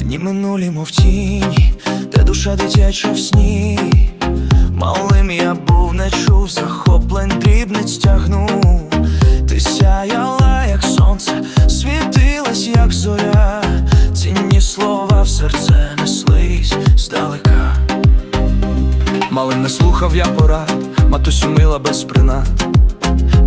Дні минулі, мов тіні, де душа дитяча в сні. Малим я був, не чув, захоплень дрібниць тягнув. Малим не слухав я порад, матусю мила без принад.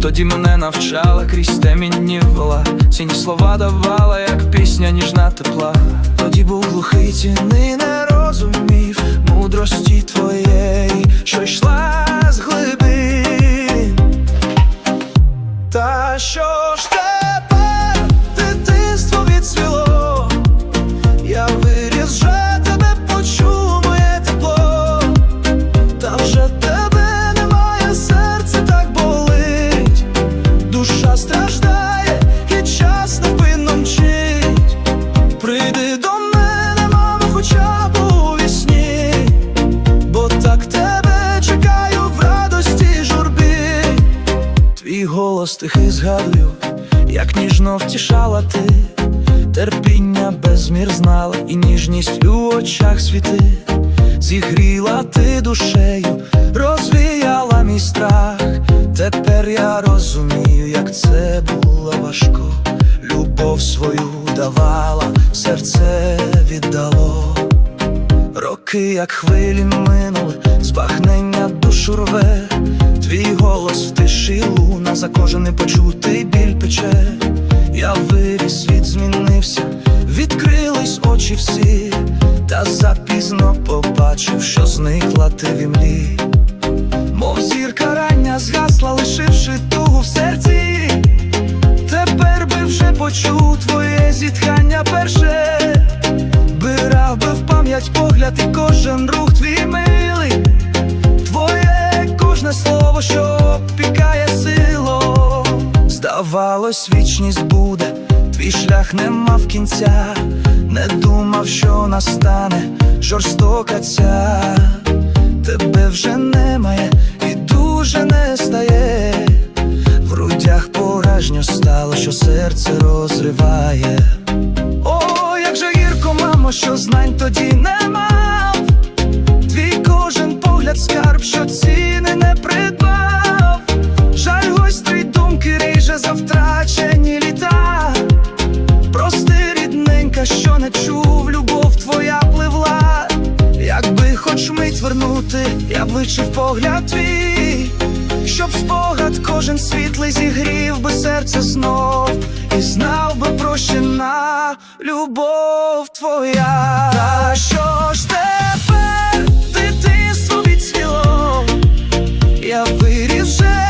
Тоді мене навчала, крізь темінні вела Ціні слова давала, як пісня ніжна тепла. Тоді був глухий ціни, не розумів Мудрості твоєї, що йшла з глибин. Та що ж тепер Твій голос тихий згадую, як ніжно втішала ти, терпіння безмір знала, і ніжність у очах світи, зігріла ти душею, розвіяла мій страх. Тепер я розумію, як це було важко. Любов свою давала, серце віддало. Роки, як хвилі минули, збагнення душу рве, твій голос в тиші луна, за кожен непочутий біль пече. Я виріс, світ змінився, відкрились очі всі, та запізно побачив, що зникла ти в імлі. Мов зірка рання згасла, лишивши тугу в серці. Тепер би вже почув твоє зітхання перше. Бирав би в пам'ять погляд і кожен рух твій милий. Кожне слово, що опікає сило. Здавалось, вічність буде, твій шлях не мав кінця, не думав, що настане жорстока ця. Тебе вже немає і дуже не стає. В грудях поражньо стало, що серце розриває. О, як же гірко, мамо, що знань тоді не мав. Твій погляд скарб, що ціни не придбав. Жаль, гострий думки ріже за втрачені літа. Прости, рідненька, що не чув, любов твоя пливла. Якби хоч мить вернути, я б вичив погляд твій, щоб спогад кожен світлий зігрів би серце знов, і знав би прощена любов твоя. Виріс,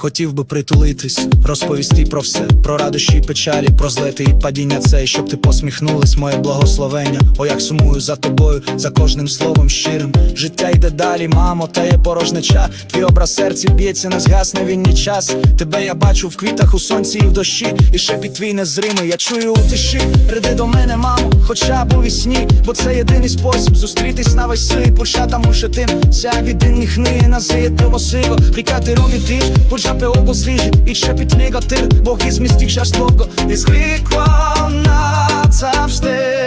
Хотів би притулитись, розповісти про все, про радощі й печалі, про злети і падіння цей, щоб ти посміхнулась, моє благословення. О, як сумую за тобою, за кожним словом щирим. Життя йде далі, мамо, та є порожнеча. Твій образ серці б'ється, не згасне він час. Тебе я бачу в квітах, у сонці і в дощі, і шепіт твій незримий, я чую у тиші. Приди до мене, мамо, хоча б у вісні, бо це єдиний спосіб зустрітись на весь світ, початому ще тим, ся від innych nazije sigo Prikate rugi tiš, pođape obo sliži I šepit negatyr, Bog izmistić aż słodko I zlikła назавжди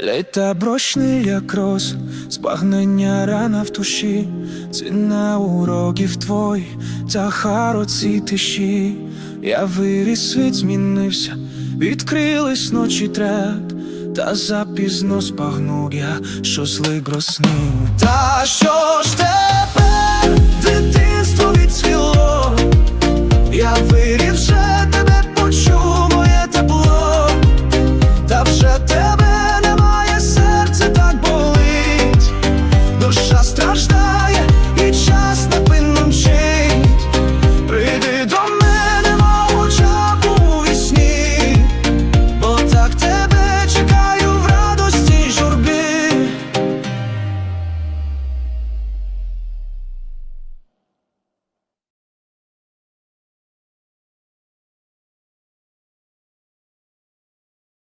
Літа брошний, як роз, збагнення рана в душі, ціна уроків твой, Захар у цій тиші, я виріс, світ змінився, відкрились ночі трет, та запізно спагнув я, що злик роснив. Та що?